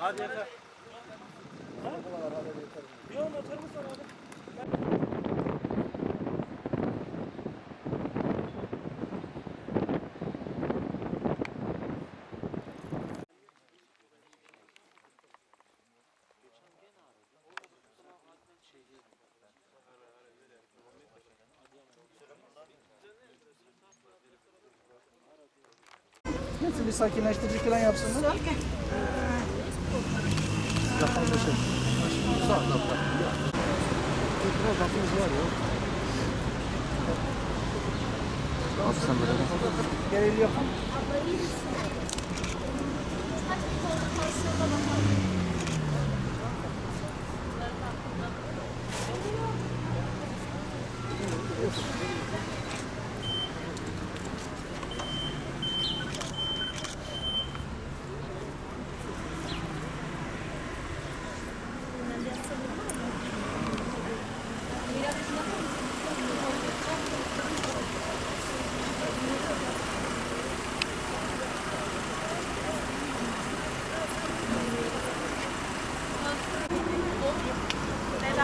Hadi yeter. Yok motorumuz var abi. Nasıl bir sakinleştirici falan yapsınlar? Gereği yapın.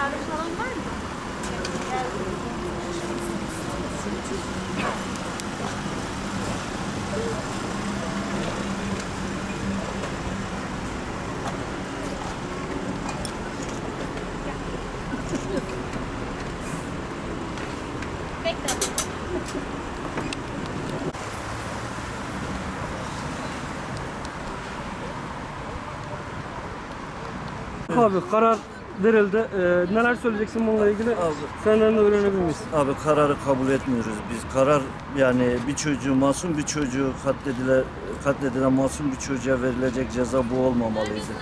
Tedavi falan var mı? Bekle. Abi karar verildi. Ee, neler söyleyeceksin bununla ilgili? Abi. Senden de öğrenebilir miyiz? Abi kararı kabul etmiyoruz biz. Karar yani bir çocuğu masum bir çocuğu katledilen, katledilen masum bir çocuğa verilecek ceza bu olmamalıydı.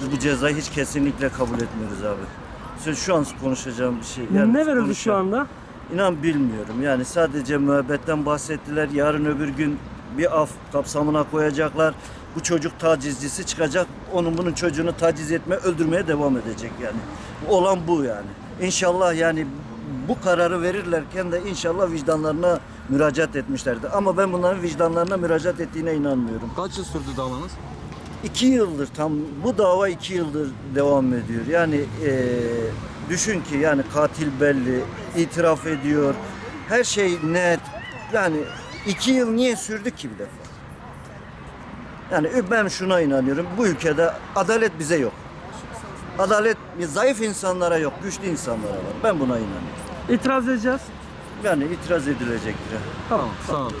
Biz bu cezayı hiç kesinlikle kabul etmiyoruz abi. Söz şu an konuşacağım bir şey. ne verildi şu konuşacağım. anda? İnan bilmiyorum. Yani sadece müebbetten bahsettiler. Yarın öbür gün bir af kapsamına koyacaklar. Bu çocuk tacizcisi çıkacak. Onun bunun çocuğunu taciz etme, öldürmeye devam edecek yani. Olan bu yani. İnşallah yani bu kararı verirlerken de inşallah vicdanlarına müracaat etmişlerdi. Ama ben bunların vicdanlarına müracaat ettiğine inanmıyorum. Kaç yıl sürdü davanız? İki yıldır tam bu dava iki yıldır devam ediyor. Yani eee, düşün ki yani katil belli, itiraf ediyor. Her şey net. Yani İki yıl niye sürdü ki bir defa? Yani ben şuna inanıyorum. Bu ülkede adalet bize yok. Adalet zayıf insanlara yok, güçlü insanlara var. Ben buna inanıyorum. İtiraz edeceğiz. Yani itiraz edilecektir. Tamam, sağ olun.